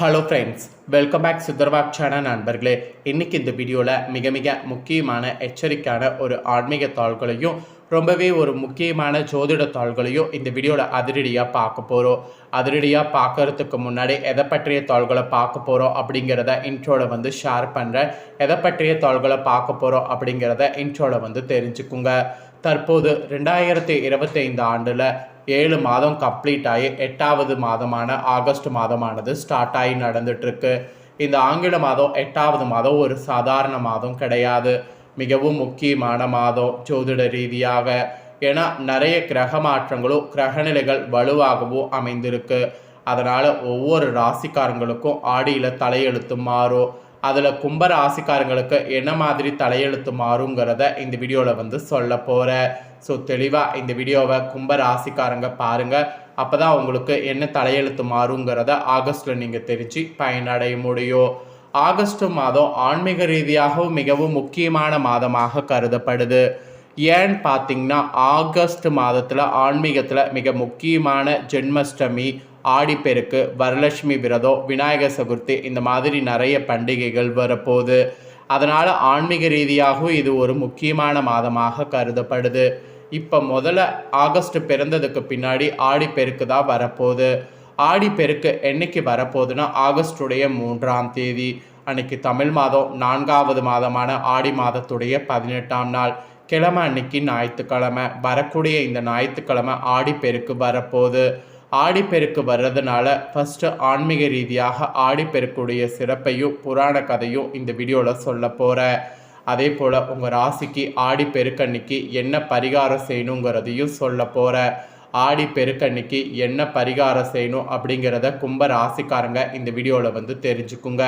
Hello friends welcome back Sundarbagh channel நண்பர்களே. இன்றைக்கி இந்த வீடியோவில் மிக மிக முக்கியமான எச்சரிக்கையான ஒரு ஆன்மீக தாள்களையும் ரொம்பவே ஒரு முக்கியமான ஜோதிட தாள்களையும் இந்த வீடியோவில் அதிரடியாக பார்க்க போகிறோம் அதிரடியாக பார்க்கறதுக்கு முன்னாடி எதை பற்றிய தாள்களை பார்க்க போகிறோம் அப்படிங்கிறத இன்ட்ரோவில் வந்து ஷேர் பண்ணுறேன் எதை பற்றிய தாள்களை பார்க்க போகிறோம் அப்படிங்கிறத இன்ட்ரோவில் வந்து தெரிஞ்சுக்குங்க. தற்போது ரெண்டாயிரத்தி இருபத்தைந்து ஆண்டில் ஏழு மாதம் கம்ப்ளீட் ஆகி எட்டாவது மாதமான ஆகஸ்ட் மாதமானது ஸ்டார்ட் ஆகி நடந்துட்டுருக்கு. இந்த ஆங்கில மாதம் எட்டாவது மாதம் ஒரு சாதாரண மாதம் கிடையாது. மிகவும் முக்கியமான மாதம் ஜோதிட ரீதியாக. ஏன்னா நிறைய கிரக மாற்றங்களும் கிரகநிலைகள் வலுவாகவும் அமைந்திருக்கு. அதனால் ஒவ்வொரு ராசிக்காரங்களுக்கும் ஆடியில் தலையெழுத்து மாறும். அதில் கும்ப ராசிக்காரங்களுக்கு என்ன மாதிரி தலையெழுத்து மாறுங்கிறத இந்த வீடியோவில் வந்து சொல்ல போகிறேன் ஸோ தெளிவாக இந்த வீடியோவை கும்ப ராசிக்காரங்க பாருங்கள் அப்போ தான் உங்களுக்கு என்ன தலையெழுத்து மாறுங்கிறத ஆகஸ்ட்டில் நீங்கள் தெரிஞ்சு பயனடைய முடியும். ஆகஸ்ட் மாதம் ஆன்மீக ரீதியாகவும் மிகவும் முக்கியமான மாதமாக கருதப்படுது. ஏன்னு பார்த்தீங்கன்னா ஆகஸ்ட் மாதத்தில் ஆன்மீகத்தில் மிக முக்கியமான ஜென்மஷ்டமி ஆடிப்பெருக்கு வரலட்சுமி விரதம் விநாயகர் சதுர்த்தி இந்த மாதிரி நிறைய பண்டிகைகள் வரப்போகுது. அதனால் ஆன்மீக ரீதியாகவும் இது ஒரு முக்கியமான மாதமாக கருதப்படுது. இப்போ முதல்ல ஆகஸ்ட் பிறந்ததுக்கு பின்னாடி ஆடிப்பெருக்கு தான் வரப்போகுது. ஆடிப்பெருக்கு என்னைக்கு வரப்போகுதுன்னா ஆகஸ்டுடைய மூன்றாம் தேதி. அன்னைக்கு தமிழ் மாதம் நான்காவது மாதமான ஆடி மாதத்துடைய பதினெட்டாம் நாள். கிழமை அன்னைக்கு ஞாயிற்றுக்கிழமை. வரக்கூடிய இந்த ஞாயிற்றுக்கிழமை ஆடிப்பெருக்கு வரப்போகுது. ஆடிப்பெருக்கு வர்றதுனால ஃபஸ்ட்டு ஆன்மீக ரீதியாக ஆடிப்பெருக்குடைய சிறப்பையும் புராண கதையும் இந்த வீடியோவில் சொல்ல போகிறேன் அதே போல் உங்கள் ராசிக்கு ஆடி பெருக்கன்னைக்கு என்ன பரிகாரம் செய்யணுங்கிறதையும் சொல்ல போகிறேன் ஆடி பெருக்கன்னைக்கு என்ன பரிகாரம் செய்யணும் அப்படிங்கிறத கும்ப ராசிக்காரங்க இந்த வீடியோவில் வந்து தெரிஞ்சுக்குங்க.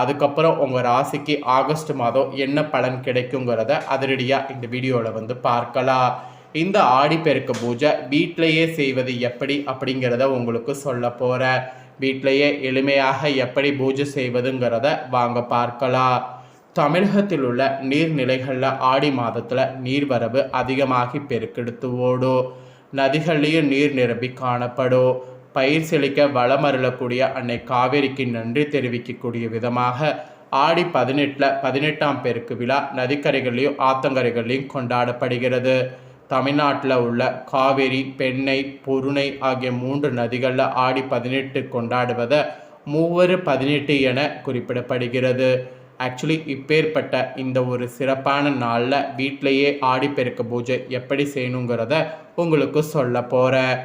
அதுக்கப்புறம் உங்கள் ராசிக்கு ஆகஸ்ட் மாதம் என்ன பலன் கிடைக்குங்கிறத அதிரடியாக இந்த வீடியோவில் வந்து பார்க்கலாம். இந்த ஆடிப்பெருக்கு பூஜை வீட்டிலையே செய்வது எப்படி அப்படிங்கிறத உங்களுக்கு சொல்ல போகிறேன் வீட்டிலையே எளிமையாக எப்படி பூஜை செய்வதுங்கிறத வாங்க பார்க்கலாம். தமிழகத்தில் உள்ள நீர்நிலைகளில் ஆடி மாதத்தில் நீர்வரவு அதிகமாகி பெருக்கெடுத்து ஓடும். நதிகள்லேயும் நீர் நிரம்பி காணப்படும். பயிர் செழிக்க வளமருளக்கூடிய அன்னை காவேரிக்கு நன்றி தெரிவிக்கக்கூடிய விதமாக ஆடி பதினெட்டில் பதினெட்டாம் பெருக்கு விழா நதிக்கரைகள்லையும் ஆத்தங்கரைகள்லையும் கொண்டாடப்படுகிறது. தமிழ்நாட்டில் உள்ள காவேரி பெண்ணை பொருணை ஆகிய மூன்று நதிகளில் ஆடி பதினெட்டு கொண்டாடுவதை மூவர் பதினெட்டு என குறிப்பிடப்படுகிறது. ஆக்சுவலி இப்பேற்பட்ட இந்த ஒரு சிறப்பான நாளில் வீட்டிலையே ஆடிப்பெருக்கு பூஜை எப்படி செய்யணுங்கிறத உங்களுக்கு சொல்ல போகிறேன்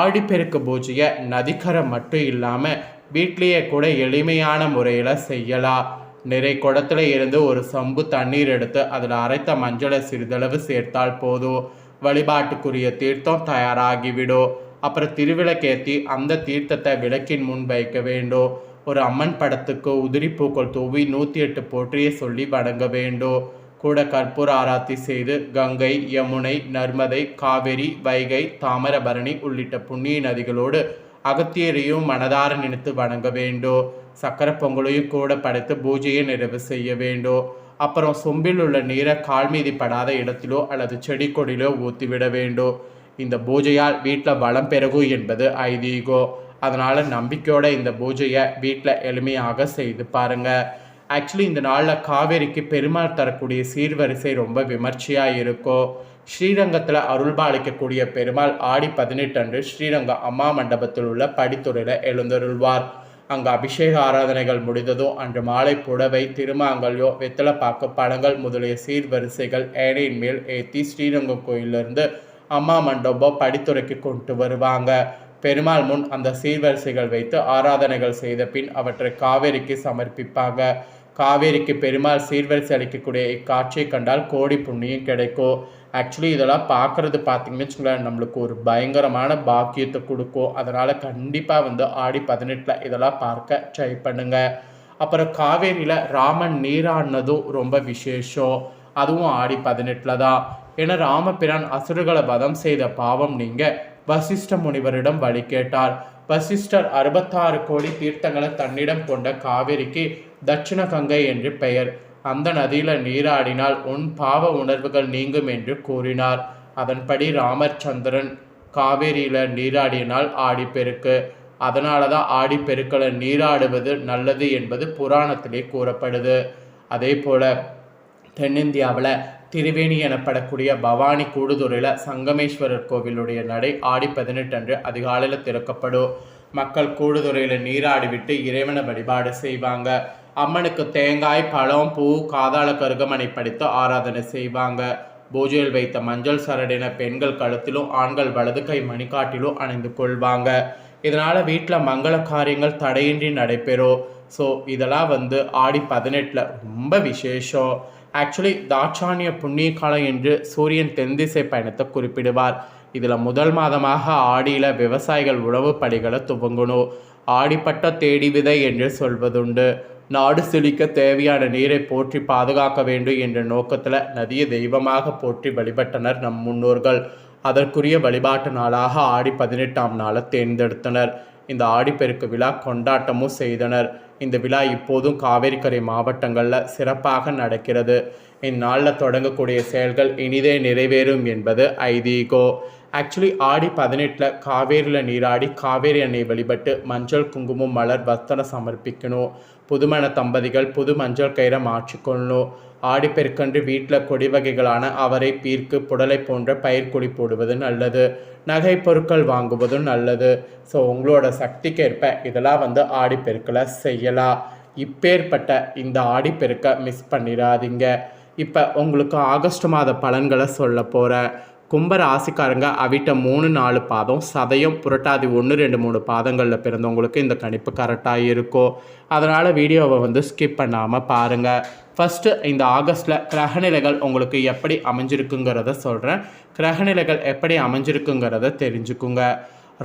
ஆடிப்பெருக்கு பூஜையை நதிக்கரை மட்டும் இல்லாமல் வீட்லேயே கூட எளிமையான முறையில் செய்யலாம். நிறை குடத்துல இருந்து ஒரு சம்பு தண்ணீர் எடுத்து அதில் அரைத்த மஞ்சளை சிறிதளவு சேர்த்தால் போதும். வழிபாட்டுக்குரிய தீர்த்தம் தயாராகிவிடும் அப்புறம் திருவிளக்கேற்றி அந்த தீர்த்தத்தை விளக்கின் முன் வைக்க வேண்டும் ஒரு அம்மன் படத்துக்கு உதிரி பூக்கள் தூவி நூற்றி எட்டு போற்றியை சொல்லி வணங்க வேண்டும் கூட கற்பூர ஆராத்தி செய்து கங்கை யமுனை நர்மதை காவிரி வைகை தாமிரபரணி உள்ளிட்ட புண்ணிய நதிகளோடு அகத்தியரையும் மனதார நினைத்து வணங்க வேண்டும் சக்கரை பொங்கலையும் கூட படைத்து பூஜையை நிறைவு செய்ய வேண்டும் அப்புறம் சொம்பில் உள்ள நீரை கால் மீதி படாத இடத்திலோ அல்லது செடி கொடியிலோ ஊற்றிவிட வேண்டும். இந்த பூஜையால் வீட்டில் வளம் பெருகும் என்பது ஐதீகம் அதனால் நம்பிக்கையோட இந்த பூஜையை வீட்டில் எளிமையாக செய்து பாருங்கள் ஆக்சுவலி இந்த நாளில் காவேரிக்கு பெருமாள் தரக்கூடிய சீர்வரிசை ரொம்ப விமர்சையாக இருக்கும் ஸ்ரீரங்கத்தில் அருள்பாலிக்கக்கூடிய பெருமாள் ஆடி பதினெட்டு அன்று ஸ்ரீரங்கம் அம்மா மண்டபத்தில் உள்ள படித்துறையில் எழுந்தருள்வார். அங்கு அபிஷேக ஆராதனைகள் முடிந்ததும் அன்று மாலை புடவை திருமாங்கல்யோ வெத்தலைப்பாக்கு பழங்கள் முதலிய சீர்வரிசைகள் ஏனையின் மேல் ஏற்றி ஸ்ரீரங்கம் கோயிலிருந்து அம்மா மண்டபம் படித்துறைக்கு கொண்டு வருவாங்க. பெருமாள் முன் அந்த சீர்வரிசைகள் வைத்து ஆராதனைகள் செய்த பின் அவற்றை காவேரிக்கு சமர்ப்பிப்பாங்க. காவேரிக்கு பெருமாள் சீர்வரிசை அளிக்கக்கூடிய இக்காட்சியை கண்டால் கோடி புண்ணியம் கிடைக்கும். ஆக்சுவலி இதெல்லாம் பார்க்குறது பார்த்தீங்கன்னு வச்சுங்களேன் நம்மளுக்கு ஒரு பயங்கரமான பாக்கியத்தை கொடுக்கும். அதனால் கண்டிப்பாக வந்து ஆடி பதினெட்டில் இதெல்லாம் பார்க்க ட்ரை பண்ணுங்கள் அப்புறம் காவேரியில் ராமன் நீராடினதும் ரொம்ப விசேஷம். அதுவும் ஆடி பதினெட்டில் தான். ஏன்னா ராமபிரான் அசுரர்களை வதம் செய்த பாவம் நீங்கள் வசிஷ்ட முனிவரிடம் வழி கேட்டார் வசிஷ்டர் அறுபத்தாறு கோடி தீர்த்தங்களை தன்னிடம் கொண்ட காவேரிக்கு தட்சிண கங்கை என்று பெயர். அந்த நதியில நீராடினால் உன் பாவ உணர்வுகள் நீங்கும் என்று கூறினார். அதன்படி ராமச்சந்திரன் காவேரியில நீராடினால் ஆடிப்பெருக்கு அதனால தான் ஆடிப்பெருக்களை நீராடுவது நல்லது என்பது புராணத்திலே கூறப்படுது. அதே போல் தென்னிந்தியாவில் திரிவேணி எனப்படக்கூடிய பவானி கூடுதுறையில் சங்கமேஸ்வரர் கோவிலுடைய நடை ஆடி பதினெட்டு அன்று அதிகாலையில் திறக்கப்படும். மக்கள் கூடுதுறையில் நீராடிவிட்டு இறைவனை வழிபாடு செய்வாங்க. அம்மனுக்கு தேங்காய் பழம் பூ காதாள கருகமனை படித்து ஆராதனை செய்வாங்க. பூஜையில் வைத்த மஞ்சள் சரடின பெண்கள் கழுத்திலும் ஆண்கள் வலது கை மணிக்காட்டிலும் அணிந்து கொள்வாங்க. இதனால் வீட்டில் மங்கள காரியங்கள் தடையின்றி நடைபெறும். ஸோ இதெல்லாம் வந்து ஆடி பதினெட்டில் ரொம்ப விசேஷம். ஆக்சுவலி தாட்சாணிய புண்ணிய காலம் என்று சூரியன் தென்திசை பயணத்தை குறிப்பிடுவார். இதில் முதல் மாதமாக ஆடியில் விவசாயிகள் உழவு பணிகளை துவங்கணும். ஆடிப்பட்ட தேடி விதை என்று சொல்வதுண்டு. நாடு செழிக்க தேவையான நீரை போற்றி பாதுகாக்க வேண்டும் என்ற நோக்கத்தில் நதியை தெய்வமாக போற்றி வழிபட்டனர் நம் முன்னோர்கள். அதற்குரிய வழிபாட்டு நாளாக ஆடி பதினெட்டாம் நாளை தேர்ந்தெடுத்தனர். இந்த ஆடிப்பெருக்கு விழா கொண்டாட்டமும் செய்தனர். இந்த விழா இப்போதும் காவேரிக்கரை மாவட்டங்களில் சிறப்பாக நடக்கிறது. இந்நாளில் தொடங்கக்கூடிய செயல்கள் இனிதே நிறைவேறும் என்பது ஐதீகோ. ஆக்சுவலி ஆடி பதினெட்டில் காவேரியில் நீராடி காவேரி எண்ணெய் வழிபட்டு மஞ்சள் குங்குமம் மலர் வஸ்திரம் சமர்ப்பிக்கணும். புதுமண தம்பதிகள் புது மஞ்சள் கயிறை மாற்றிக்கொள்ளணும். ஆடிப்பெருக்கன்று வீட்டில் கொடி வகைகளான அவரை பீர்க்கு புடலை போன்ற பயிர்கொடி போடுவது நல்லது. நகை பொருட்கள் வாங்குவதும் நல்லது. ஸோ உங்களோட சக்திக்கேற்ப இதெல்லாம் வந்து ஆடிப்பெருக்கில் செய்யலாம். இப்பேற்பட்ட இந்த ஆடிப்பெருக்கை மிஸ் பண்ணிடாதீங்க இப்போ உங்களுக்கு ஆகஸ்ட் மாத பலன்களை சொல்ல போகிறேன் கும்ப ராசிக்காரங்க அவிட்ட மூணு நாலு பாதம் சதயம் புரட்டாதி ஒன்று ரெண்டு மூணு பாதங்களில் பிறந்தவங்களுக்கு இந்த கணிப்பு கரெக்டாக இருக்கும் அதனால் வீடியோவை வந்து ஸ்கிப் பண்ணாமல் பாருங்கள் ஃபஸ்ட்டு இந்த ஆகஸ்ட்டில் கிரகநிலைகள் உங்களுக்கு எப்படி அமைஞ்சிருக்குங்கிறத சொல்கிறேன் கிரகநிலைகள் எப்படி அமைஞ்சிருக்குங்கிறத தெரிஞ்சுக்குங்க.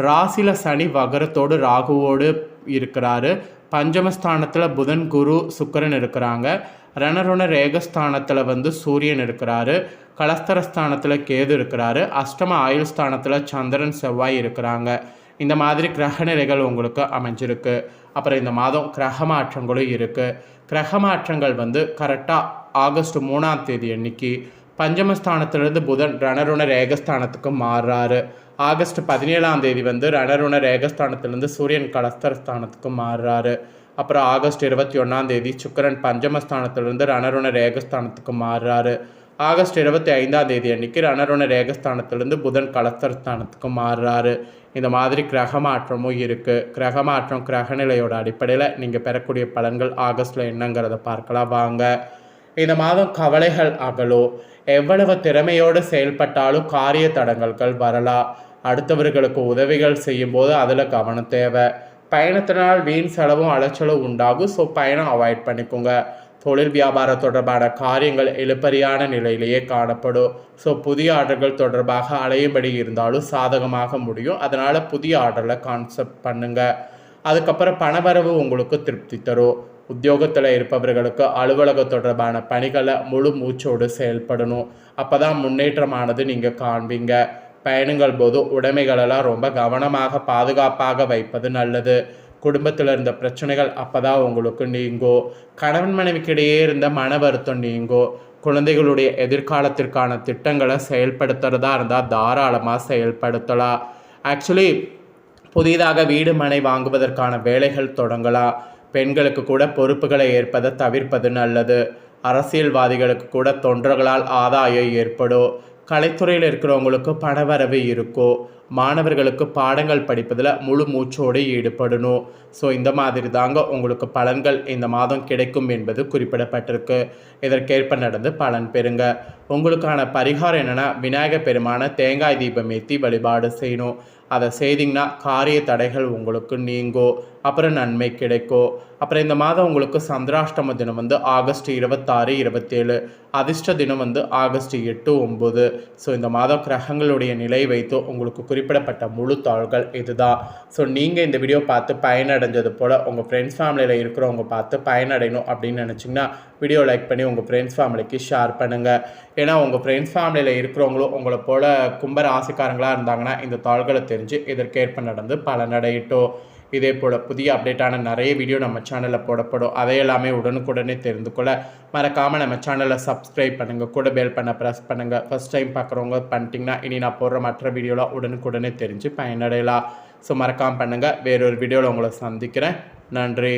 ராசியில் சனி வகரத்தோடு ராகுவோடு இருக்கிறாரு. பஞ்சமஸ்தானத்தில் புதன் குரு சுக்கரன் இருக்கிறாங்க. ரணருண ரேகஸ்தானத்தில் வந்து சூரியன் இருக்கிறாரு. கலஸ்தரஸ்தானத்தில் கேது இருக்கிறாரு. அஷ்டம ஆயுள் ஸ்தானத்தில் சந்திரன் செவ்வாய் இருக்கிறாங்க. இந்த மாதிரி கிரக நிலைகள் உங்களுக்கு அமைஞ்சிருக்கு. அப்புறம் இந்த மாதம் கிரக மாற்றங்களும் இருக்குது கிரக மாற்றங்கள் வந்து கரெக்டாக ஆகஸ்ட் மூணாம் தேதி அன்னைக்கு பஞ்சமஸ்தானத்திலிருந்து புதன் ரணருண ரேகஸ்தானத்துக்கு மாறுறாரு. ஆகஸ்ட் பதினேழாம் தேதி வந்து ரணருண ரேகஸ்தானத்திலிருந்து சூரியன் கலஸ்தரஸ்தானத்துக்கு மாறுறாரு. அப்புறம் ஆகஸ்ட் இருபத்தி ஒன்றாம் தேதி சுக்கரன் பஞ்சமஸ்தானத்திலிருந்து ரணருண ரேகஸ்தானத்துக்கு மாறுறாரு. ஆகஸ்ட் இருபத்தி ஐந்தாம் தேதி அன்னைக்கு ரணருண ரேகஸ்தானத்திலிருந்து புதன் கலஸ்தரஸ்தானத்துக்கு மாறுறாரு. இந்த மாதிரி கிரக மாற்றமும் இருக்குது கிரக மாற்றம் கிரகநிலையோட அடிப்படையில் நீங்கள் பெறக்கூடிய பலன்கள் ஆகஸ்டில் என்னங்கிறத பார்க்கலாம் வாங்க. இந்த மாதம் கவலைகள் அகலோ. எவ்வளவு திறமையோடு செயல்பட்டாலும் காரிய தடங்கல்கள் வரலாம். அடுத்தவர்களுக்கு உதவிகள் செய்யும்போது அதில் கவனம் தேவை. பயணத்தினால் வீண் செலவும் அலைச்சலும் உண்டாகும். ஸோ பயணம் அவாய்ட் பண்ணிக்கோங்க. தொழில் வியாபாரம் தொடர்பான காரியங்கள் இழுப்பறியான நிலையிலேயே காணப்படும். ஸோ புதிய ஆர்டர்கள் தொடர்பாக அலையும்படி இருந்தாலும் சாதகமாக முடியும். அதனால் புதிய ஆர்டரில் கான்செப்ட் பண்ணுங்கள் அதுக்கப்புறம் பணவரவு உங்களுக்கு திருப்தி தரும். உத்தியோகத்தில் இருப்பவர்களுக்கு அலுவலக தொடர்பான பணிகளை முழு மூச்சோடு செயல்படணும். அப்போ தான் முன்னேற்றமானது நீங்கள் காண்பீங்க. பயணங்கள் போது உடைமைகளெல்லாம் ரொம்ப கவனமாக பாதுகாப்பாக வைப்பது நல்லது. குடும்பத்தில் இருந்த பிரச்சனைகள் அப்போ தான் உங்களுக்கு நீங்கோ கணவன் மனைவிக்கிடையே இருந்த மன வருத்தம் நீங்கோ குழந்தைகளுடைய எதிர்காலத்திற்கான திட்டங்களை செயல்படுத்துகிறதா இருந்தால் தாராளமாக செயல்படுத்தலாம் ஆக்சுவலி புதிதாக வீடு மனை வாங்குவதற்கான வேலைகள் தொடங்கலாம் பெண்களுக்கு கூட பொறுப்புகளை ஏற்பதை தவிர்ப்பது நல்லது. அரசியல்வாதிகளுக்கு கூட தொண்டர்களால் ஆதாயம் ஏற்படும். கலைத்துறையில் இருக்கிறவங்களுக்கு பணவரவு இருக்கும் மாணவர்களுக்கு பாடங்கள் படிப்பதில் முழு மூச்சோடு ஈடுபடணும். ஸோ இந்த மாதிரி தாங்க உங்களுக்கு பலன்கள் இந்த மாதம் கிடைக்கும் என்பது குறிப்பிடப்பட்டிருக்கு. இதற்கேற்ப நடந்து பலன் பெறுங்க. உங்களுக்கான பரிகாரம் என்னென்னா விநாயகர் பெருமான தேங்காய் தீபம் ஏற்றி வழிபாடு செய்யணும். அதை செய்திங்கன்னா காரிய தடைகள் உங்களுக்கு நீங்கும் அப்புறம் நன்மை கிடைக்கும் அப்புறம் இந்த மாதம் உங்களுக்கு சந்திராஷ்டம தினம் வந்து ஆகஸ்ட் இருபத்தாறு இருபத்தேழு. அதிர்ஷ்ட தினம் வந்து ஆகஸ்ட் எட்டு ஒம்பது. ஸோ இந்த மாதம் கிரகங்களுடைய நிலை வைத்து உங்களுக்கு குறிப்பிடப்பட்ட முழு தாள்கள் இதுதான். ஸோ நீங்கள் இந்த வீடியோ பார்த்து பயனடைஞ்சது போல் உங்கள் ஃப்ரெண்ட்ஸ் ஃபேமிலியில் இருக்கிறவங்க பார்த்து பயனடையணும் அப்படின்னு நினச்சிங்கன்னா வீடியோ லைக் பண்ணி உங்கள் ஃப்ரெண்ட்ஸ் ஃபேமிலிக்கு ஷேர் பண்ணுங்கள் ஏன்னா உங்கள் ஃப்ரெண்ட்ஸ் ஃபேமிலியில் இருக்கிறவங்களும் உங்களை போல் கும்பர் ஆசைக்காரங்களாக இருந்தாங்கன்னா இந்த தாள்களை தெரிஞ்சு இதற்கேற்ப நடந்து பலனடையிட்டோம். இதே போல் புதிய அப்டேட்டான நிறைய வீடியோ நம்ம சேனலில் போடப்படும். அதையெல்லாமே உடனுக்குடனே தெரிந்து கொள்ள மறக்காமல் நம்ம சேனலை சப்ஸ்கிரைப் பண்ணுங்கள் கூட பெல் பண்ண ப்ரெஸ் பண்ணுங்கள் ஃபஸ்ட் டைம் பார்க்குறவங்க பண்ணிட்டீங்கன்னா இனி நான் போடுற மற்ற வீடியோலாம் உடனுக்குடனே தெரிஞ்சு பயனடையலாம். ஸோ மறக்காமல் பண்ணுங்கள் வேறொரு வீடியோவில் உங்களை சந்திக்கிறேன். நன்றி.